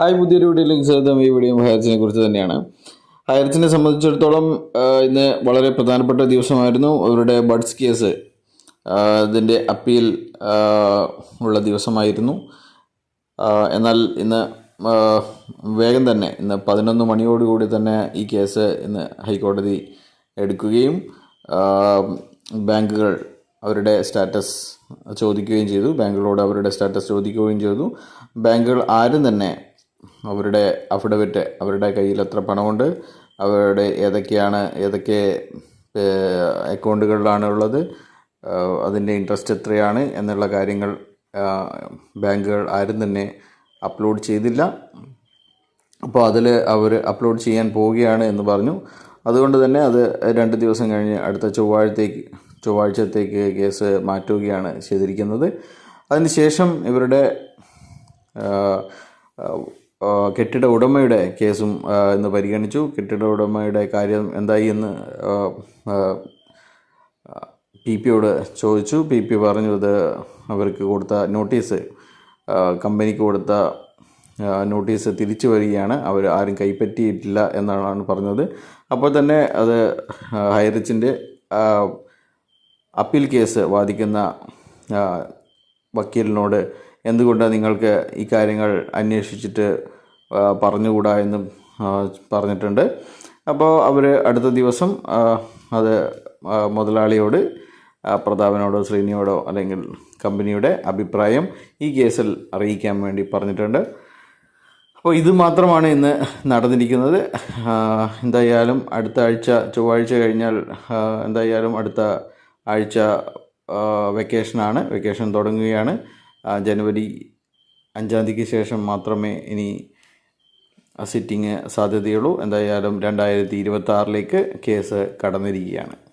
Hi പുതിയൊരു വീഡിയോയിലേക്ക് സ്വാഗതം. ഈ വീഡിയോ ഹയർസിനെ കുറിച്ച് തന്നെയാണ്. ഹയർസിനെ സംബന്ധിച്ചിടത്തോളം ഇന്ന് വളരെ പ്രധാനപ്പെട്ട ദിവസമായിരുന്നു. അവരുടെ ബഡ്സ് കേസ് ഇതിന്റെ അപ്പീൽ ഉള്ള ദിവസമായിരുന്നു. എന്നാൽ ഇന്ന് വേഗം തന്നെ ഇന്ന് പതിനൊന്ന് മണിയോടുകൂടി തന്നെ ഈ കേസ് ഇന്ന് ഹൈക്കോടതി എടുക്കുകയും ബാങ്കുകൾ അവരുടെ സ്റ്റാറ്റസ് ചോദിക്കുകയും ചെയ്തു. ബാങ്കുകളോട് അവരുടെ സ്റ്റാറ്റസ് ചോദിക്കുകയും ചെയ്തു. ബാങ്കുകൾ ആരും തന്നെ അവരുടെ അഫിഡവിറ്റ് അവരുടെ കയ്യിൽ എത്ര പണമുണ്ട് അവരുടെ ഏതൊക്കെയാണ് ഏതൊക്കെ അക്കൗണ്ടുകളിലാണ് ഉള്ളത് അതിന്റെ ഇൻട്രസ്റ്റ് എത്രയാണ് എന്നുള്ള കാര്യങ്ങൾ ബാങ്കുകൾ ആരും തന്നെ അപ്ലോഡ് ചെയ്തില്ല. അപ്പോൾ അതിൽ അവർ അപ്ലോഡ് ചെയ്യാൻ പോവുകയാണ് എന്ന് പറഞ്ഞു. അതുകൊണ്ട് തന്നെ അത് രണ്ട് ദിവസം കഴിഞ്ഞ് അടുത്ത ചൊവ്വാഴ്ചത്തേക്ക് ചൊവ്വാഴ്ചത്തേക്ക് കേസ് മാറ്റുകയാണ് ചെയ്തിരിക്കുന്നത്. അതിനുശേഷം ഇവരുടെ കെട്ടിട ഉടമയുടെ കേസും ഇന്ന് പരിഗണിച്ചു. കെട്ടിട ഉടമയുടെ കാര്യം എന്തായി എന്ന് പി പിയോട് ചോദിച്ചു. പി പി പറഞ്ഞു ഇത് അവർക്ക് കൊടുത്ത നോട്ടീസ് കമ്പനിക്ക് കൊടുത്ത നോട്ടീസ് തിരിച്ചു വരികയാണ്. അവർ ആരും കൈപ്പറ്റിയിട്ടില്ല എന്നാണ് പറഞ്ഞത്. അപ്പോൾ തന്നെ അത് ഹൈറിച്ചിന്റെ അപ്പീൽ കേസ് വാദിക്കുന്ന വക്കീലിനോട് എന്തുകൊണ്ട് നിങ്ങൾക്ക് ഈ കാര്യങ്ങൾ അന്വേഷിച്ചിട്ട് പറഞ്ഞുകൂടാ എന്നും പറഞ്ഞിട്ടുണ്ട്. അപ്പോൾ അവർ അടുത്ത ദിവസം അത് മുതലാളിയോട് പ്രതാപനോടോ ശ്രീനിയോടോ അല്ലെങ്കിൽ കമ്പനിയുടെ അഭിപ്രായം ഈ കേസിൽ അറിയിക്കാൻ വേണ്ടി പറഞ്ഞിട്ടുണ്ട്. അപ്പോൾ ഇത് മാത്രമാണ് ഇന്ന് നടന്നിരിക്കുന്നത്. എന്തായാലും അടുത്ത ആഴ്ച ചൊവ്വാഴ്ച കഴിഞ്ഞാൽ എന്തായാലും അടുത്ത ആഴ്ച വെക്കേഷനാണ് വെക്കേഷൻ തുടങ്ങുകയാണ്. ജനുവരി അഞ്ചാം തീയതിക്ക് ശേഷം മാത്രമേ ഇനി സിറ്റിങ് സാധ്യതയുള്ളൂ. എന്തായാലും രണ്ടായിരത്തി ഇരുപത്തി ആറിലേക്ക് കേസ് കടന്നിരിക്കുകയാണ്.